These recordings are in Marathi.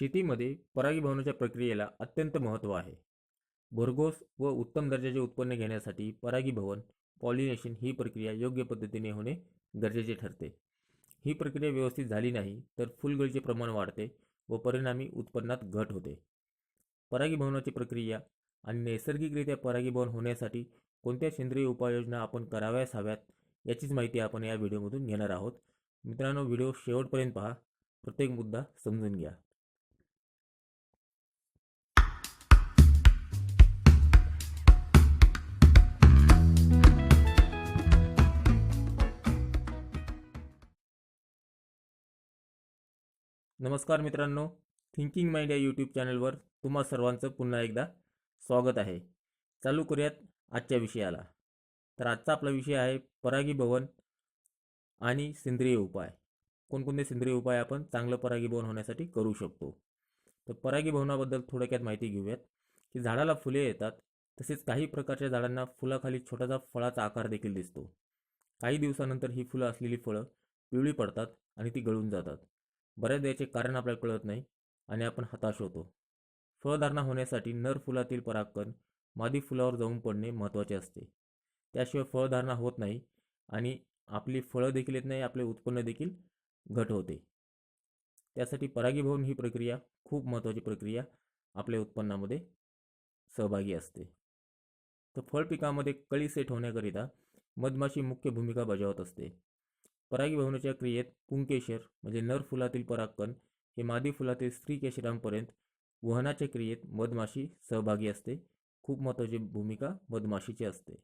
शेतीमध्ये परागीभवनाच्या प्रक्रियेला अत्यंत महत्त्व आहे. भरघोस व उत्तम दर्जाचे उत्पन्न घेण्यासाठी परागीभवन पॉलिनेशन ही प्रक्रिया योग्य पद्धतीने होणे गरजेचे ठरते. ही प्रक्रिया व्यवस्थित झाली नाही तर फुलगळीचे प्रमाण वाढते व परिणामी उत्पन्नात घट होते. परागीभवनाची प्रक्रिया आणि नैसर्गिकरित्या परागीभवन होण्यासाठी कोणत्या सेंद्रिय उपाययोजना आपण कराव्यास हव्यात याचीच माहिती आपण या व्हिडिओमधून घेणार आहोत. मित्रांनो व्हिडिओ शेवटपर्यंत पहा. प्रत्येक मुद्दा समजून घ्या. नमस्कार मित्रांनो थिंकिंग माइंड या यूट्यूब चॅनलवर तुम्हा सर्वांचं पुन्हा एकदा स्वागत आहे. चालू करूयात आजच्या विषयाला. तर आजचा आपला विषय आहे परागीभवन आणि सेंद्रिय उपाय. कोणकोणते सेंद्रिय उपाय आपण चांगलं परागीभवन होण्यासाठी करू शकतो? तर परागीभवनाबद्दल थोडक्यात माहिती घेऊयात की झाडाला फुले येतात तसेच काही प्रकारच्या झाडांना फुलाखाली छोटासा फळाचा आकार देखील दिसतो. काही दिवसानंतर ही फुलं असलेली फळं पिवळी पडतात आणि ती गळून जातात. बऱ्याच वेळेचे कारण आपल्याला कळत नाही आणि आपण हताश होतो. फळधारणा होण्यासाठी नर फुलातील परागकण मादी फुलावर जाऊन पडणे महत्त्वाचे असते. त्याशिवाय फळधारणा होत नाही आणि आपली फळं देखील येत नाही आपले उत्पन्न देखील घट होते. त्यासाठी परागीभवन ही प्रक्रिया खूप महत्त्वाची प्रक्रिया आपल्या उत्पन्नामध्ये सहभागी असते. तर फळ पिकामध्ये कळी सेट होण्याकरिता मधमाशी मुख्य भूमिका बजावत असते. परागीभवनाच्या क्रियेत पुंकेशर म्हणजे नर फुलातील परागकण हे मादी फुलातील स्त्री केशरांपर्यंत वहनाच्या क्रियेत मधमाशी सहभागी असते. खूप महत्त्वाची भूमिका मधमाशीची असते.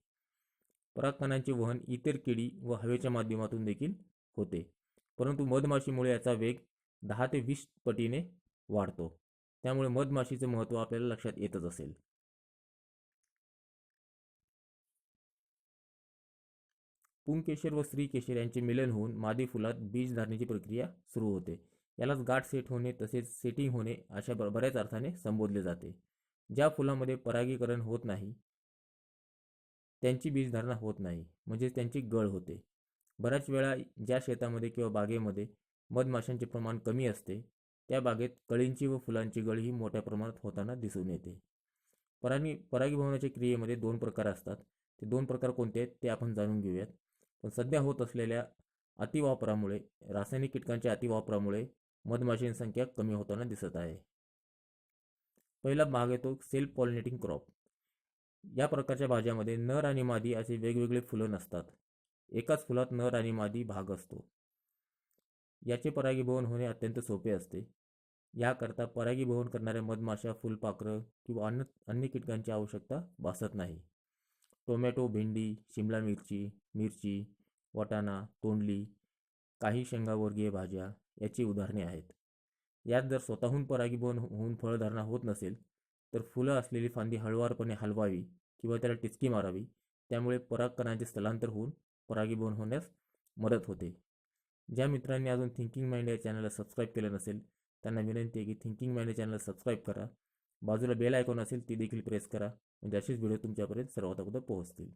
परागकणांचे वहन इतर किडी व हवेच्या माध्यमातून देखील होते. परंतु मधमाशीमुळे याचा वेग दहा ते वीस पटीने वाढतो. त्यामुळे मधमाशीचं महत्त्व आपल्याला लक्षात येतच असेल. पुंकेशर व स्त्रीकेशर यांचे मिलन होऊन मादी फुलात बीज धारणेची प्रक्रिया सुरू होते. यालाच गाठ सेट होणे तसेच सेटिंग होणे अशा ब- बऱ्याच अर्थाने संबोधले जाते. ज्या फुलामध्ये परागीकरण होत नाही त्यांची बीजधारणा होत नाही म्हणजे त्यांची गळ होते. बऱ्याच वेळा ज्या शेतामध्ये किंवा बागेमध्ये मधमाशांचे प्रमाण कमी असते त्या बागेत कळींची व फुलांची गळ ही मोठ्या प्रमाणात होताना दिसून येते. परागी परागीभवनाच्या क्रियेमध्ये दोन प्रकार असतात. ते दोन प्रकार कोणते आहेत ते आपण जाणून घेऊयात. पण सध्या होत असलेल्या अतिवापरामुळे रासायनिक कीटकांच्या अतिवापरामुळे मधमाशींची संख्या कमी होताना दिसत आहे. पहिला भाग येतो सेल्फ पॉलिनेटिंग क्रॉप. या प्रकारच्या भाज्यामध्ये नर आणि मादी असे वेगवेगळे फुलं नसतात. एकाच फुलात नर आणि मादी भाग असतो. याचे परागीभवन होणे अत्यंत सोपे असते. याकरता परागीभवन करणाऱ्या मधमाशा फुलपाखरं किंवा अन्य अन्य कीटकांची आवश्यकता भासत नाही. टोमॅटो भेंडी शिमला मिरची मिरची वाटाणा तोंडली काही शेंगावर्गीय भाज्या याची उदाहरणे आहेत. यात जर स्वतःहून परागीभवन हो-, होऊन फळधारणा होत नसेल तर फुलं असलेली फांदी हळुवारपणे हलवावी किंवा त्याला टिचकी मारावी. त्यामुळे परागकणांचे स्थलांतर होऊन परागीभवन होण्यास मदत होते. ज्या मित्रांनी अजून थिंकिंग माइंड या चॅनलला सबस्क्राईब केलं नसेल त्यांना विनंती आहे की थिंकिंग माइंड या चॅनलला सबस्क्राईब करा. बाजूला बेल आयकॉन असेल ती देखील प्रेस करा. म्हणजे असेच व्हिडिओ तुमच्यापर्यंत सर्वात अगोदर पोहोचतील.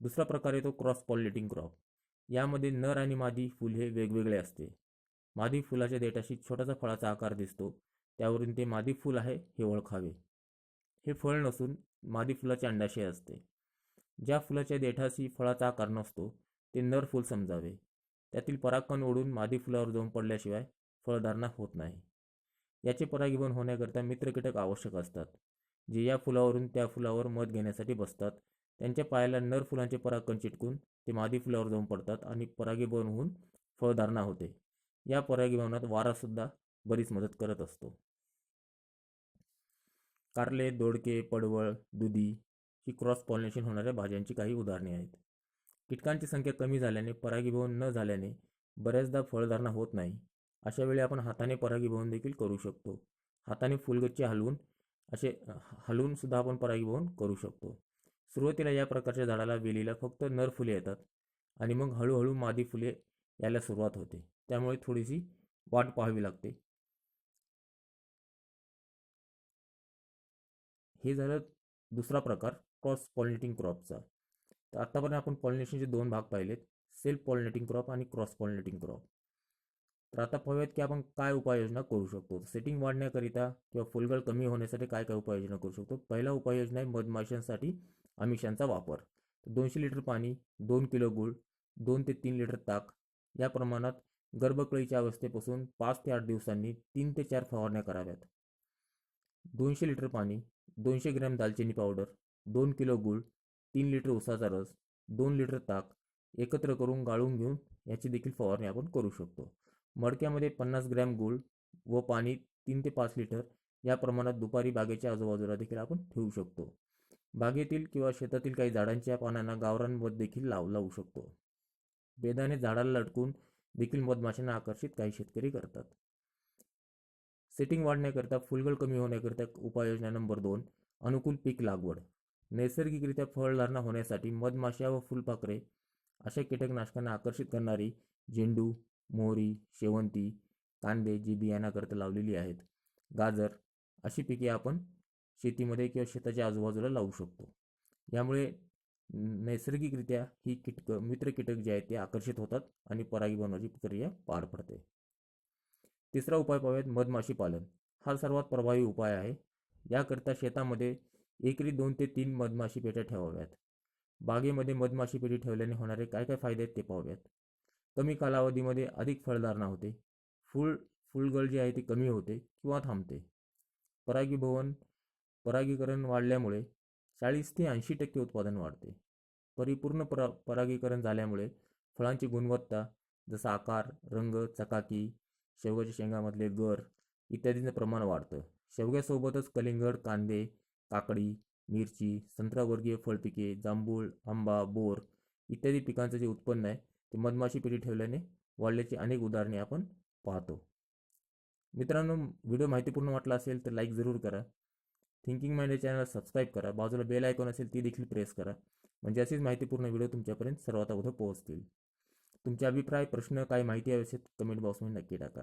दुसरा प्रकार येतो क्रॉस पॉलिटिंग क्रॉप. यामध्ये नर आणि मादी फुल हे वेगवेगळे असते. मादी फुलाच्या देठाशी छोटासा फळाचा आकार दिसतो. त्यावरून ते मादी फुल आहे हे ओळखावे. हे फळ नसून मादी फुलाचे अंडाशय असते. ज्या फुलाच्या देठाशी फळाचा आकार नसतो ते नर फुल समजावे. त्यातील परागकण ओढून मादी फुलावर जाऊन पडल्याशिवाय फळधारणा होत नाही. याचे परागीभवन होण्याकरिता मित्रकीटक आवश्यक असतात जे या फुलावरून त्या फुलावर मध घेण्यासाठी बसतात. त्यांच्या पायाला नर फुलांचे परागकण चिटकून ते मादी फुलावर जाऊन पडतात आणि परागीभवन होऊन फळधारणा होते. या परागीभवनात वारासुद्धा बरीच मदत करत असतो. कारले दोडके पडवळ दुधी ही क्रॉस पॉलिनेशन होणाऱ्या भाज्यांची काही उदाहरणे आहेत. कीटकांची संख्या कमी झाल्याने परागीभवन न झाल्याने बऱ्याचदा फळधारणा होत नाही. अशा वेळी आपण हाताने परागीभवन देखील करू शकतो. हाताने फुलगच्चे हलवून असे हलवून सुद्धा आपण परागीभवन करू शकतो. सुरुवातीला या प्रकारच्या झाडाला वेलीला फक्त नर फुले येतात आणि मग हळूहळू मादी फुले यायला सुरुवात होते. त्यामुळे थोडीशी वाट पाहावी लागते. हे झालं दुसरा प्रकार क्रॉस पॉलिनेटिंग क्रॉपचा. तर आत्तापर्यंत आपण पॉलिनेशनचे दोन भाग पाहिलेत सेल्फ पॉलिनेटिंग क्रॉप आणि क्रॉस पॉलिनेटिंग क्रॉप. तर आता पाहूयात की आपण काय उपाययोजना करू शकतो. सेटिंग वाढण्याकरिता किंवा फुलगळ कमी होण्यासाठी काय काय उपाययोजना करू शकतो? पहिला उपाययोजना आहे मधमाशांसाठी आमिषांचा वापर. दोनशे लिटर पाणी दोन किलो गूळ दोन ते तीन लिटर ताक या प्रमाणात गर्भकळीच्या अवस्थेपासून पाच ते आठ दिवसांनी तीन ते चार फवारण्या कराव्यात. दोनशे लिटर पाणी दोनशे ग्रॅम दालचिनी पावडर दोन किलो गूळ तीन लिटर उसाचा रस दोन लिटर ताक एकत्र करून गाळून घेऊन याची देखील फवारणी आपण करू शकतो. मडक्यामध्ये पन्नास ग्रॅम गूळ व पाणी तीन ते पाच लिटर या प्रमाणात दुपारी बागेच्या आजूबाजूला देखील आपण ठेवू शकतो. बागेतील किंवा शेतातील काही झाडांच्या पानांना गावरांमध्ये देखील लाव लावू शकतो. बेदाने झाडाला लटकून देखील मधमाशांना आकर्षित काही शेतकरी करतात. सेटिंग वाढण्याकरिता फुलगळ कमी होण्याकरिता उपाययोजना नंबर दोन अनुकूल पीक लागवड. नैसर्गिकरित्या फळधारणा होण्यासाठी मधमाशा व फुलपाखरे अशा कीटकनाशकांना आकर्षित करणारी झेंडू मोहरी शेवंती कांदे जी बियाणाकरता लावलेली आहेत. गाजर अशी पिके आपण शेतीमध्ये किंवा शेताच्या आजूबाजूला लावू शकतो. यामुळे नैसर्गिकरित्या ही कीटकं मित्र कीटक जे आहेत ते आकर्षित होतात आणि परागी प्रक्रिया पार पडते. तिसरा उपाय पाहूयात मधमाशी पालन. हा सर्वात प्रभावी उपाय आहे. याकरिता शेतामध्ये एकरी दोन ते तीन मधमाशी पेट्या ठेवाव्यात. बागेमध्ये मधमाशी पेटी ठेवल्याने होणारे काय काय फायदे आहेत ते पाहूयात. कमी कालावधीमध्ये अधिक फळधारणा होते. फुल फुलगळ जे आहे ते कमी होते किंवा थांबते. परागीभवन परागीकरण वाढल्यामुळे चाळीस ते ऐंशी टक्के उत्पादन वाढते. परिपूर्ण परा परागीकरण झाल्यामुळे फळांची गुणवत्ता जसं आकार रंग चकाकी शेवग्याच्या शेंगामधले गर इत्यादींचं प्रमाण वाढतं. शेवग्यासोबतच कलिंगड कांदे काकडी मिरची संत्रावर्गीय फळपिके जांभूळ आंबा बोर इत्यादी पिकांचं जे उत्पन्न आहे ते मधमाशी पेटी ठेवल्याने वाढल्याची अनेक उदाहरणे आपण पाहतो. मित्रांनो व्हिडिओ माहितीपूर्ण वाटला असेल तर लाईक जरूर करा. थिंकिंग माइंड या चॅनलला सबस्क्राईब करा. बाजूला बेल आयकॉन असेल ती देखील प्रेस करा. म्हणजे अशीच माहितीपूर्ण व्हिडिओ तुमच्यापर्यंत सर्वात अगोदर पोहोचतील. तुमचे अभिप्राय प्रश्न काय माहिती आवश्यक कमेंट बॉक्समध्ये नक्की टाका.